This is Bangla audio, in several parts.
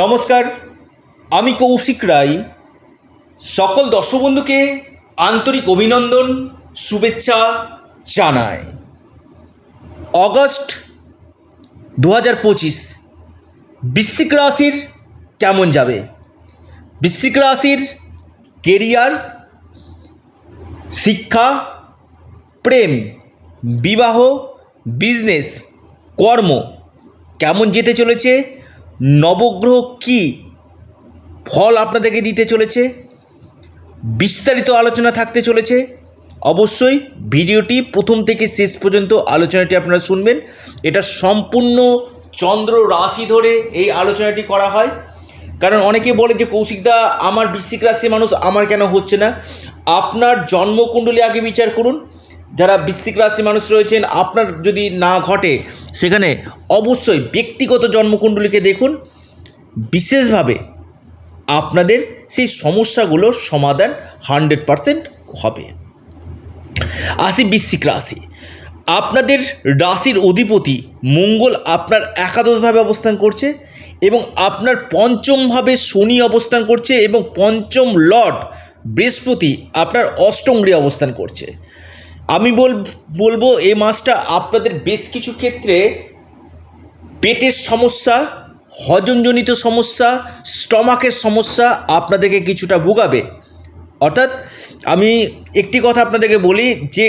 নমস্কার, আমি কৌশিক রায়। সকল দর্শক বন্ধুকে আন্তরিক অভিনন্দন, শুভেচ্ছা জানাই। অগস্ট দু হাজার পঁচিশ, বৃশ্চিক রাশির কেমন যাবে? বৃশ্চিক রাশির কেরিয়ার, শিক্ষা, প্রেম, বিবাহ, বিজনেস, কর্ম কেমন যেতে চলেছে? নবগ্রহ কি ফল আপনাদেরকে দিতে চলেছে? বিস্তারিত আলোচনা থাকতে চলেছে। অবশ্যই ভিডিওটি প্রথম থেকে শেষ পর্যন্ত আলোচনাটি আপনারা শুনবেন। এটা সম্পূর্ণ চন্দ্র রাশি ধরে এই আলোচনাটি করা হয়। কারণ অনেকে বলে যে কৌশিকদা আমার বৃশ্চিক রাশির মানুষ, আমার কেন হচ্ছে না? আপনার জন্মকুণ্ডলী আগে বিচার করুন। যারা বৃশ্চিক রাশি মানুষ রয়েছেন, আপনার যদি না ঘটে, সেখানে অবশ্যই ব্যক্তিগত জন্মকুণ্ডলীকে দেখুন। বিশেষভাবে আপনাদের সেই সমস্যাগুলোর সমাধান হান্ড্রেড পারসেন্ট হবে। আসি বৃশ্চিক রাশি। আপনাদের রাশির অধিপতি মঙ্গল আপনার একাদশভাবে অবস্থান করছে এবং আপনার পঞ্চমভাবে শনি অবস্থান করছে এবং পঞ্চম লর্ড বৃহস্পতি আপনার অষ্টম গৃহে অবস্থান করছে। আমি বল, বলব এই মাছটা আপনাদের বেশ কিছু ক্ষেত্রে পেটের সমস্যা, হজমজনিত সমস্যা, স্টমাকের সমস্যা আপনাদেরকে কিছুটা ভোগাবে। অর্থাৎ আমি একটি কথা আপনাদেরকে বলি যে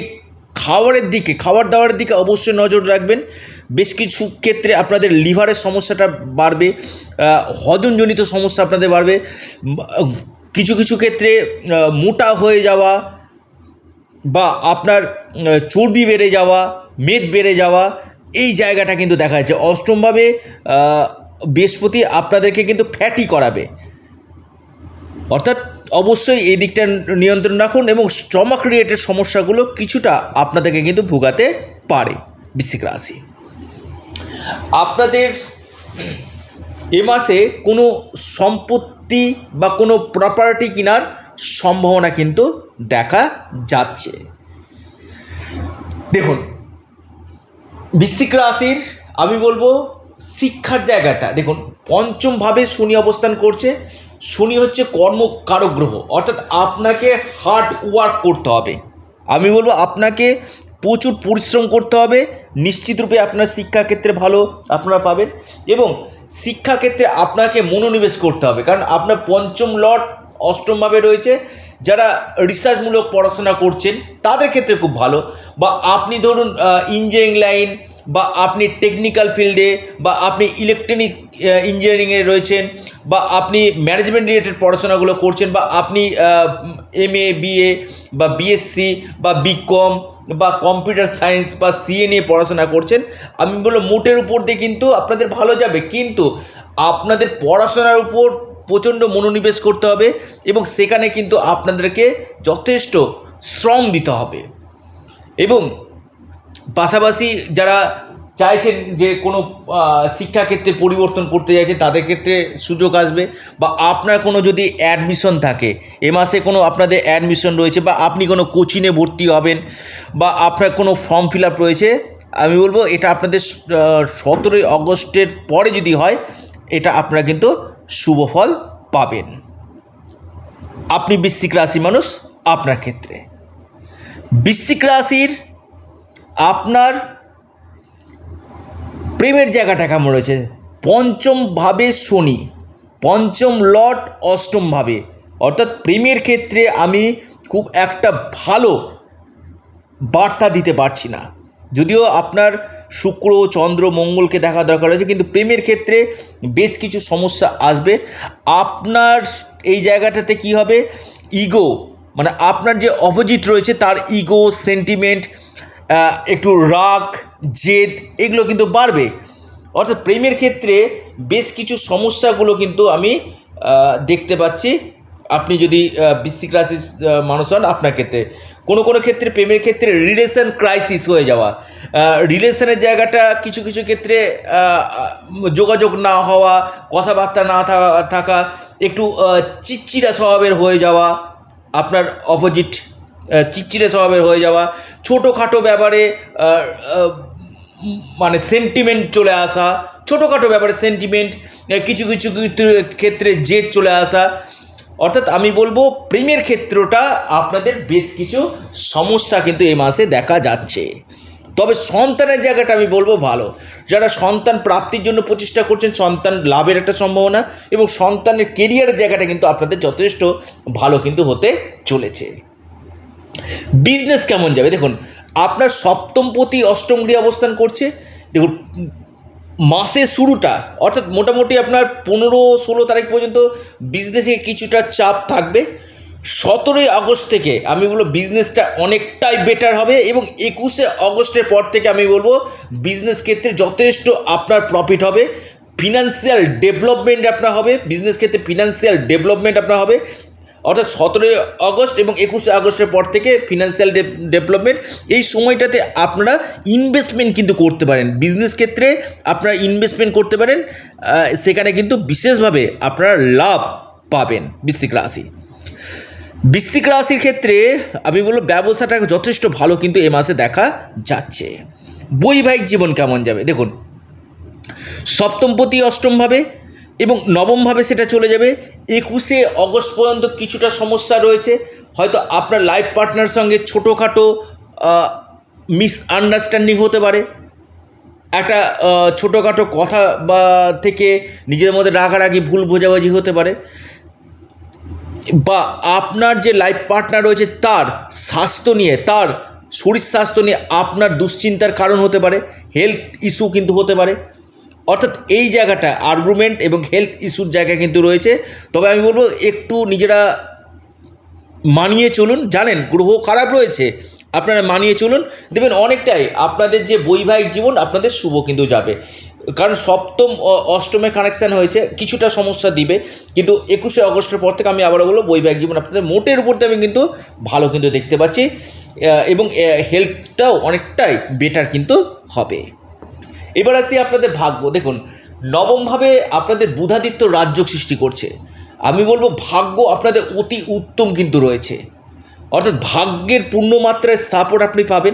খাবারের দিকে খাবার দাবারের দিকে অবশ্যই নজর রাখবেন। বেশ কিছু ক্ষেত্রে আপনাদের লিভারের সমস্যাটা বাড়বে হজমজনিত সমস্যা আপনাদের বাড়বে। কিছু কিছু ক্ষেত্রে মোটা হয়ে যাওয়া বা আপনার চর্বি বেড়ে যাওয়া, মেদ বেড়ে যাওয়া, এই জায়গাটা কিন্তু দেখা যাচ্ছে। অষ্টমভাবে বৃহস্পতি আপনাদেরকে কিন্তু ফ্যাটি করাবে। অর্থাৎ অবশ্যই এই দিকটা নিয়ন্ত্রণ রাখুন এবং স্টমাক রিলেটেড সমস্যাগুলো কিছুটা আপনাদেরকে কিন্তু ভোগাতে পারে বৃশ্চিক রাশি। আপনাদের এ মাসে কোনো সম্পত্তি বা কোনো প্রপার্টি কেনার সম্ভাবনা কিন্তু দেখা যাচ্ছে। দেখুন, বৃশ্চিক রাশির, আমি বলব শিক্ষার জায়গাটা, দেখুন, পঞ্চমভাবে শনি অবস্থান করছে। শনি হচ্ছে কর্মকারক গ্রহ অর্থাৎ আপনাকে হার্ড ওয়ার্ক করতে হবে। আমি বলব আপনাকে প্রচুর পরিশ্রম করতে হবে নিশ্চিতরূপে আপনার শিক্ষাক্ষেত্রে ভালো আপনারা পাবেন এবং শিক্ষাক্ষেত্রে আপনাকে মনোনিবেশ করতে হবে, কারণ আপনার পঞ্চম লট অষ্টমভাবে রয়েছে। যারা রিসার্চমূলক পড়াশোনা করছেন, তাদের ক্ষেত্রে খুব ভালো। বা আপনি ধরুন ইঞ্জিনিয়ারিং লাইন বা আপনি টেকনিক্যাল ফিল্ডে বা আপনি ইলেকট্রনিক ইঞ্জিনিয়ারিংয়ে রয়েছেন বা আপনি ম্যানেজমেন্ট রিলেটেড পড়াশোনাগুলো করছেন বা আপনি এম এ বিএ বা বিএসসি বা বিকম বা কম্পিউটার সায়েন্স বা সিএ নিয়ে পড়াশোনা করছেন, আমি বলব মোটের উপর দিয়ে কিন্তু আপনাদের ভালো যাবে। কিন্তু আপনাদের পড়াশোনার উপর প্রচণ্ড মনোনিবেশ করতে হবে এবং সেখানে কিন্তু আপনাদেরকে যথেষ্ট শ্রম দিতে হবে। এবং পাশাপাশি যারা চাইছেন যে কোনো শিক্ষাক্ষেত্রে পরিবর্তন করতে চাইছেন, তাদের ক্ষেত্রে সুযোগ আসবে বা আপনার কোনো যদি অ্যাডমিশন থাকে, এ মাসে কোনো আপনাদের অ্যাডমিশন রয়েছে বা আপনি কোনো কোচিংয়ে ভর্তি হবেন বা আপনার কোনো ফর্ম ফিল আপ রয়েছে, আমি বলব এটা আপনাদের সতেরোই অগস্টের পরে যদি হয়, এটা আপনারা কিন্তু শুভ ফল পাবেন। আপনি বৃশ্চিক রাশি মানুষ, আপনার ক্ষেত্রে। বৃশ্চিক রাশির আপনার প্রেমের জায়গাটা কেমন রয়েছে? পঞ্চম ভাবে শনি, পঞ্চম লট অষ্টম ভাবে। অর্থাৎ প্রেমের ক্ষেত্রে আমি খুব একটা ভালো বার্তা দিতে পারছি না। যদিও আপনার শুক্র, চন্দ্র, মঙ্গলকে দেখা দরকার রয়েছে। কিন্তু প্রেমের ক্ষেত্রে বেশ কিছু সমস্যা আসবে। আপনার এই জায়গাটাতে কি হবে? ইগো মানে আপনার যে অপোজিট রয়েছে, তার ইগো সেন্টিমেন্ট একটু রাগ, জেদ, এগুলো কিন্তু বাড়বে। অর্থাৎ প্রেমের ক্ষেত্রে বেশ কিছু সমস্যাগুলো কিন্তু আমি দেখতে পাচ্ছি। আপনি যদি বৃশ্চিক রাশির মানুষ হন আপনার ক্ষেত্রে কোনো কোনো ক্ষেত্রে প্রেমের ক্ষেত্রে রিলেশন ক্রাইসিস হয়ে যাওয়া রিলেশনের জায়গাটা কিছু কিছু ক্ষেত্রে যোগাযোগ না হওয়া কথাবার্তা না থাকা একটু আহ, চিচ্চিরা স্বভাবের হয়ে যাওয়া আপনার অপোজিট চিচ্চিরে স্বভাবের হয়ে যাওয়া ছোটোখাটো ব্যাপারে মানে সেন্টিমেন্ট চলে আসা ছোটোখাটো ব্যাপারে সেন্টিমেন্ট কিছু কিছু ক্ষেত্রে জেদ চলে আসা অর্থাৎ আমি বলব প্রেমের ক্ষেত্রটা আপনাদের বেশ কিছু সমস্যা কিন্তু এই মাসে দেখা যাচ্ছে। তবে সন্তানের জায়গাটা আমি বলব ভালো। যারা সন্তান প্রাপ্তির জন্য প্রচেষ্টা করছেন, সন্তান লাভের একটা সম্ভাবনা এবং সন্তানের কেরিয়ারের জায়গাটা কিন্তু আপনাদের যথেষ্ট ভালো কিন্তু হতে চলেছে। বিজনেস কেমন যাবে? দেখুন, আপনার সপ্তম প্রতি অষ্টম গৃহে অবস্থান করছে। দেখুন মাসের শুরুটা, অর্থাৎ মোটামুটি আপনার পনেরো ষোলো তারিখ পর্যন্ত বিজনেসে কিছুটা চাপ থাকবে। সতেরোই আগস্ট থেকে আমি বলব বিজনেসটা অনেকটাই বেটার হবে এবং একুশে আগস্টের পর থেকে আমি বলব বিজনেস ক্ষেত্রে যথেষ্ট আপনার প্রফিট হবে। ফিনান্সিয়াল ডেভেলপমেন্ট আপনার হবে বিজনেস ক্ষেত্রে ফিনান্সিয়াল ডেভেলপমেন্ট আপনার হবে। অর্থাৎ সতেরোই আগস্ট এবং একুশে আগস্টের পর থেকে ফিনান্সিয়াল ডেভেলপমেন্ট এই সময়টাতে আপনারা ইনভেস্টমেন্ট কিন্তু করতে পারেন। বিজনেস ক্ষেত্রে আপনারা ইনভেস্টমেন্ট করতে পারেন সেখানে কিন্তু বিশেষভাবে আপনারা লাভ পাবেন বৃশ্চিক রাশি। বৃশ্চিক রাশির ক্ষেত্রে আমি বলব ব্যবসাটা যথেষ্ট ভালো কিন্তু এ মাসে দেখা যাচ্ছে। বৈবাহিক জীবন কেমন যাবে? দেখুন, সপ্তমপতি অষ্টমভাবে এবং নবমভাবে সেটা চলে যাবে। একুশে অগস্ট পর্যন্ত কিছুটা সমস্যা রয়েছে। হয়তো আপনার লাইফ পার্টনার সঙ্গে ছোটোখাটো মিস আন্ডারস্ট্যান্ডিং হতে পারে। একটা ছোটোখাটো কথা বা থেকে নিজের মধ্যে রাগারাগি, ভুল বোঝাবুঝি হতে পারে। বা আপনার যে লাইফ পার্টনার রয়েছে, তার স্বাস্থ্য নিয়ে, তার শরীর স্বাস্থ্য নিয়ে আপনার দুশ্চিন্তার কারণ হতে পারে। হেলথ ইস্যু কিন্তু হতে পারে। অর্থাৎ এই জায়গাটা আর্গুমেন্ট এবং হেলথ ইস্যুর জায়গা কিন্তু রয়েছে। তবে আমি বলব, একটু নিজেরা মানিয়ে চলুন। জানেন, গ্রহ খারাপ রয়েছে, আপনারা মানিয়ে চলুন। দেখবেন অনেকটাই আপনাদের যে বৈবাহিক জীবন, আপনাদের শুভ কিন্তু যাবে। কারণ সপ্তম অষ্টমে কানেকশান হয়েছে, কিছুটা সমস্যা দিবে। কিন্তু একুশে অগস্টের পর থেকে আমি আবারও বলব, বৈবাহিক জীবন আপনাদের মোটের উপর আমি কিন্তু ভালো কিন্তু দেখতে পাচ্ছি। এবং হেলথটাও অনেকটাই বেটার কিন্তু হবে। এবার আসি আপনাদের ভাগ্য। দেখুন, নবমভাবে আপনাদের বুধাদিত্য রাজ্য সৃষ্টি করছে। আমি বলব ভাগ্য আপনাদের অতি উত্তম কিন্তু রয়েছে। অর্থাৎ ভাগ্যের পূর্ণমাত্রায় স্থাপন আপনি পাবেন।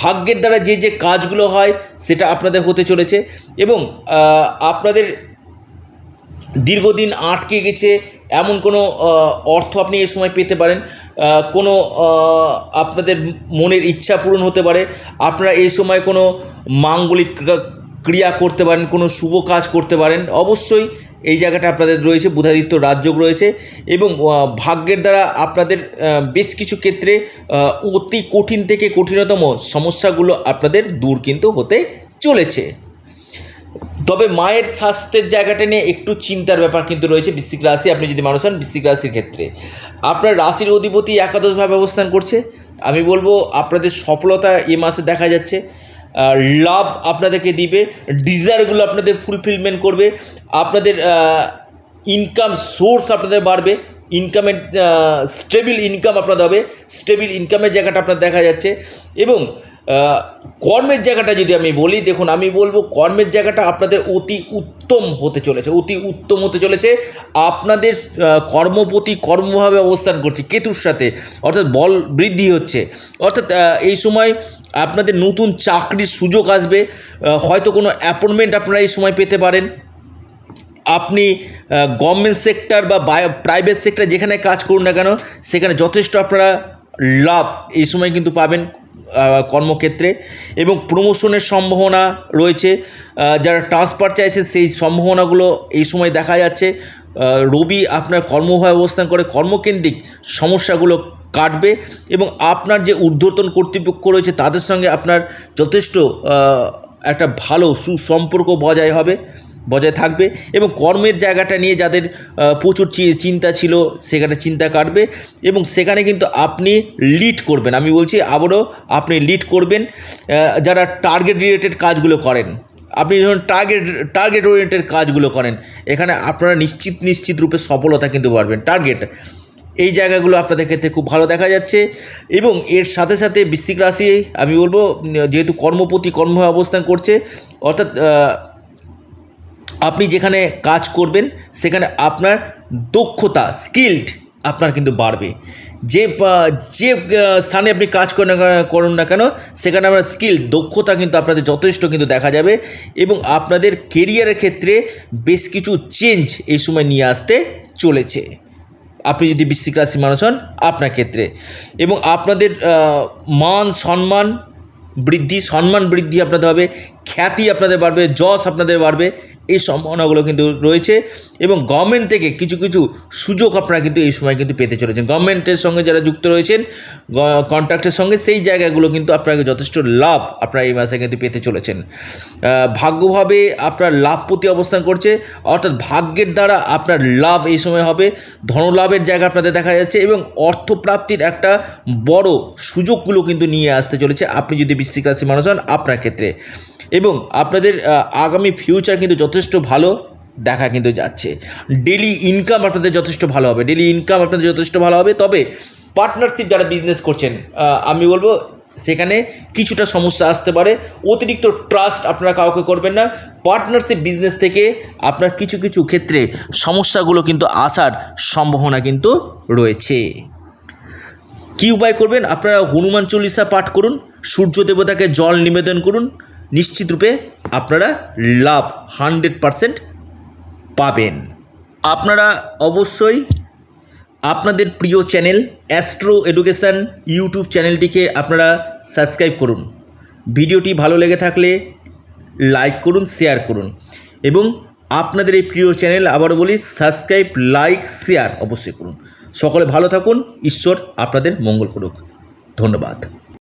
ভাগ্যের দ্বারা যে যে কাজগুলো হয়, সেটা আপনাদের হতে চলেছে এবং আপনাদের দীর্ঘদিন আটকে গেছে, এমন কোনো অর্থ আপনি এ সময় পেতে পারেন। কোনো আপনাদের মনের ইচ্ছা পূরণ হতে পারে। আপনারা এই সময় কোনো মাঙ্গলিক ক্রিয়া- করতে পারেন, কোনো শুভ কাজ করতে পারেন, অবশ্যই এই জায়গাটা আপনাদের রয়েছে, বুধাদিত্য রাজযোগ রয়েছে এবং ভাগ্যের দ্বারা আপনাদের বেশ কিছু ক্ষেত্রে অতি কঠিন থেকে কঠিনতম সমস্যাগুলো আপনাদের দূর কিন্তু হতে চলেছে। তবে মায়ের স্বাস্থ্যের জায়গাটা নিয়ে একটু চিন্তার ব্যাপার কিন্তু রয়েছে বৃশ্চিক রাশি, আপনি যদি মানুষ হন বৃশ্চিক রাশির ক্ষেত্রে। আপনার রাশির অধিপতি একাদশভাবে অবস্থান করছে। আমি বলব আপনাদের সফলতা এ মাসে দেখা যাচ্ছে। লাভ আপনাদেরকে দিবে ডিজায়ারগুলো আপনাদের ফুলফিলমেন্ট করবে, আপনাদের ইনকাম সোর্স আপনাদের বাড়বে ইনকামের স্টেবিল ইনকাম আপনাদের হবে স্টেবিল ইনকামের জায়গাটা আপনার দেখা যাচ্ছে এবং কর্মের জায়গাটা যদি আমি বলি, দেখুন, আমি বলব কর্মের জায়গাটা আপনাদের অতি উত্তম হতে চলেছে, অতি উত্তম হতে চলেছে। আপনাদের কর্মপতি কর্মভাবে অবস্থান করছে, কেতুর সাথে, অর্থাৎ বল বৃদ্ধি হচ্ছে। অর্থাৎ এই সময় আপনাদের নতুন চাকরির সুযোগ আসবে হয়তো কোনো অ্যাপয়েন্টমেন্ট আপনারা এই সময় পেতে পারেন। আপনি গভর্নমেন্ট সেক্টর বা প্রাইভেট সেক্টর যেখানে কাজ করুন না কেন, সেখানে যথেষ্ট আপনারা লাভ এই সময় কিন্তু পাবেন। কর্মক্ষেত্রে এবং প্রমোশনের সম্ভাবনা রয়েছে। যারা ট্রান্সফার চাইছে সেই সম্ভাবনাগুলো এই সময় দেখা যাচ্ছে। রবি আপনার কর্মভাবে অবস্থান করে কর্মকেন্দ্রিক সমস্যাগুলো কাটবে এবং আপনার যে ঊর্ধ্বতন কর্তৃপক্ষ রয়েছে তাদের সঙ্গে আপনার যথেষ্ট একটা ভালো সুসম্পর্ক বজায় হবে। বজায় থাকবে এবং কর্মের জায়গাটা নিয়ে যাদের প্রচুর চিন্তা ছিল সেখানে চিন্তা কাটবে এবং সেখানে কিন্তু আপনি লিড করবেন। আমি বলছি আবারও আপনি লিড করবেন যারা টার্গেট রিলেটেড কাজগুলো করেন। আপনি যখন টার্গেট টার্গেট ওরিয়েন্টেড কাজগুলো করেন, এখানে আপনারা নিশ্চিত নিশ্চিত রূপে সফলতা কিন্তু পারবেন টার্গেট এই জায়গাগুলো আপনাদের ক্ষেত্রে খুব ভালো দেখা যাচ্ছে এবং এর সাথে সাথে বৃশ্চিক রাশি, আমি বলব যেহেতু কর্মপতি কর্ম অবস্থান করছে, অর্থাৎ আপনি যেখানে কাজ করবেন, সেখানে আপনার দক্ষতা স্কিলড আপনার কিন্তু বাড়বে। যে যে স্থানে আপনি কাজ করেন করুন না কেন, সেখানে আপনার স্কিল দক্ষতা কিন্তু আপনাদের যথেষ্ট কিন্তু দেখা যাবে এবং আপনাদের কেরিয়ারের ক্ষেত্রে বেশ কিছু চেঞ্জ এই সময় নিয়ে আসতে চলেছে। আপনি যদি বৃশ্চিক রাশি মানুষ হন, আপনার ক্ষেত্রে। এবং আপনাদের মান সম্মান বৃদ্ধি সম্মান বৃদ্ধি আপনাদের হবে। খ্যাতি আপনাদের বাড়বে, যশ আপনাদের বাড়বে, এই সম্ভাবনাগুলো কিন্তু রয়েছে এবং গভর্নমেন্ট থেকে কিছু কিছু সুযোগ আপনারা কিন্তু এই সময় কিন্তু পেতে চলেছেন। গভর্নমেন্টের সঙ্গে যারা যুক্ত রয়েছেন কন্ট্রাক্টের সঙ্গে সেই জায়গাগুলো কিন্তু আপনাকে যথেষ্ট লাভ আপনারা এই মাসে কিন্তু পেতে চলেছেন। ভাগ্যভাবে আপনার লাভ প্রতি অবস্থান করছে, অর্থাৎ ভাগ্যের দ্বারা আপনার লাভ এই সময় হবে, ধনলাভের জায়গা আপনাদের দেখা যাচ্ছে এবং অর্থপ্রাপ্তির একটা বড় সুযোগগুলো কিন্তু নিয়ে আসতে চলেছে। আপনি যদি বৃশ্চিক রাশি মানুষ হন, আপনার ক্ষেত্রে। এবং আপনাদের আগামী ফিউচার কিন্তু যথেষ্ট ভালো দেখা কিন্তু যাচ্ছে। ডেলি ইনকাম আপনাদের যথেষ্ট ভালো হবে। ডেলি ইনকাম আপনাদের যথেষ্ট ভালো হবে। তবে পার্টনারশিপ যারা বিজনেস করছেন আমি বলব সেখানে কিছুটা সমস্যা আসতে পারে। অতিরিক্ত ট্রাস্ট আপনারা কাউকে করবেন না। পার্টনারশিপ বিজনেস থেকে আপনার কিছু কিছু ক্ষেত্রে সমস্যাগুলো কিন্তু আসার সম্ভাবনা কিন্তু রয়েছে। কী উপায় করবেন? আপনারা হনুমান চল্লিশা পাঠ করুন, সূর্য দেবতাকে জল নিবেদন করুন নিশ্চিত রূপে আপনারা লাভ হান্ড্রেড পারসেন্ট পাবেন। আপনারা অবশ্যই আপনাদের প্রিয় চ্যানেল অ্যাস্ট্রো এডুকেশান ইউটিউব চ্যানেলটিকে আপনারা সাবস্ক্রাইব করুন। ভিডিওটি ভালো লেগে থাকলে লাইক করুন, শেয়ার করুন এবং আপনাদের এই প্রিয় চ্যানেল আবারও বলি, সাবস্ক্রাইব, লাইক, শেয়ার অবশ্যই করুন। সকলে ভালো থাকুন, ঈশ্বর আপনাদের মঙ্গল করুক। ধন্যবাদ।